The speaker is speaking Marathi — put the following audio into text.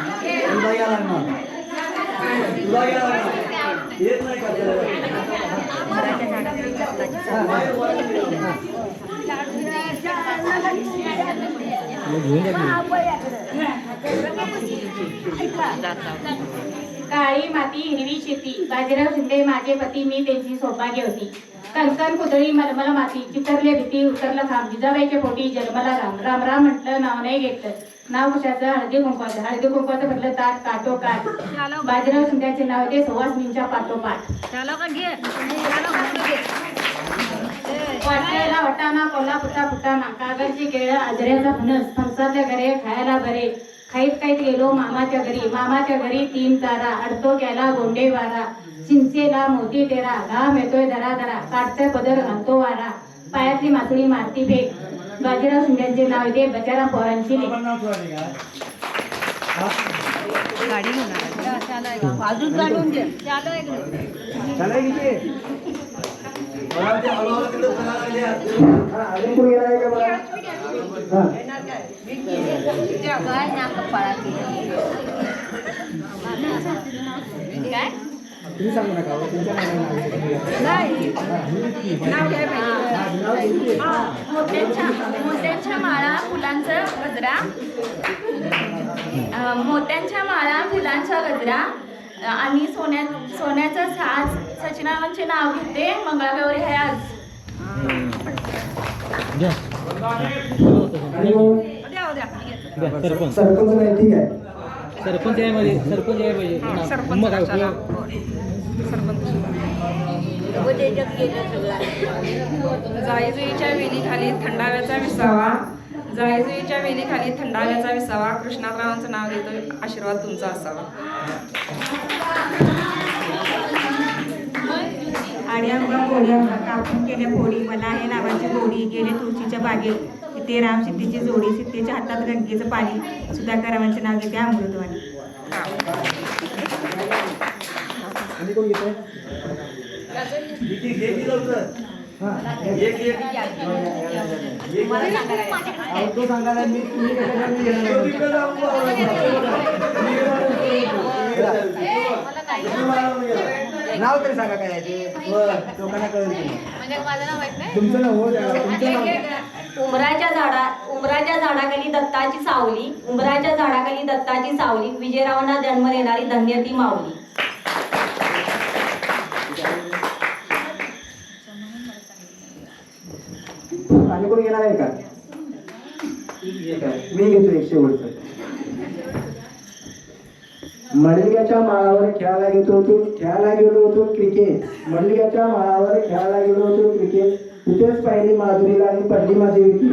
तुला या लागणार तुला या लागणार येत नाही का काळी माती हिरवी शेती. बाजीराव शिंदे माझे पती मी त्यांची सौभाग्य होती. कणकण कुदळी मलमल माती चितरले भीती उतरलं खांब जिजाबाईच्या पोटी जन्मला राम. राम राम म्हटलं नाव नाही घेतलं. नाव कशाचं हळदी कुंकवाचं. हळदी कुंकवाचं म्हटलं ताट काटो काट. बाजीराव शिंद्याचे नाव ते सुवासनींच्या पाठोपाठ वाटायला वटाणा कोल्हापूरचा फुटाणा कागदची केळं आजऱ्याचा फणस फणसाच्या घरे खायला बरे. खाईत खाईत गेलो मामाच्या घरी. मामाच्या घरी तीन तारा अडतो गेला गोंडे वारा. चिंचेला मोती तेरा घाम येतोय धरा धरा काढतोय पदर घालतो वारा. पायातली मासळी मारती फेक बाजीराव शिंद्यांचे नाव येते बचारा पोरांची अजून कोणी येणार आहे का मला? हा. तुम्ही सांगू नका हो, तुमच्या. मोत्यांच्या मोत्यांच्या माळा फुलांचा गजरा. मोत्यांच्या माळा फुलांचा गजरा. आणि सोन्या सोन्याचं साज. सचिनावांचे नाव घेते मंगळागौरी आहे आज. सरपंच नाही ठीक आहे. सरपंच आहे मध्ये सरपंच आहे पाहिजे मग काय उपयोग? जायजुईच्या वेलीखाली थंडाव्याचा विसावा. जायजुईच्या वेलीखाली थंडाव्याचा विसावा. कृष्णातरावांचं नाव घेतो आशीर्वाद तुमचा असावा. आड्यावगा कोड्यावगा कापून केल्या फोडी मला आहे नावाची गोडी गेले तुळशीच्या बागेत. तिथे राम सीतेची जोडी सीतेच्या हातात गंगेचं पाणी सुधाकरावांचे नाव घेते अमृतवाणी हा. नाव तरी सांगा काय आहे ते लोकांना कळेल की. तुमचं नाव हो तुमचं नाव उमराच्या झाडा उमराच्या झाडाखाली दत्ताची सावली उमराच्या झाडाखाली दत्ताची सावली विजयरावांना जन्म देणारी धन्य ती माऊली. आणि कोणी घेणार आहे का? मी घेतो एक शेवटचं. मडलिकाच्या माळावर खेळायला घेतो होतो खेळायला गेलो होतो क्रिकेट. मडलिकाच्या माळावर खेळायला गेलो होतो क्रिकेट. तिथेच पहिली माधुरीला आणि पहिली माझी विकी.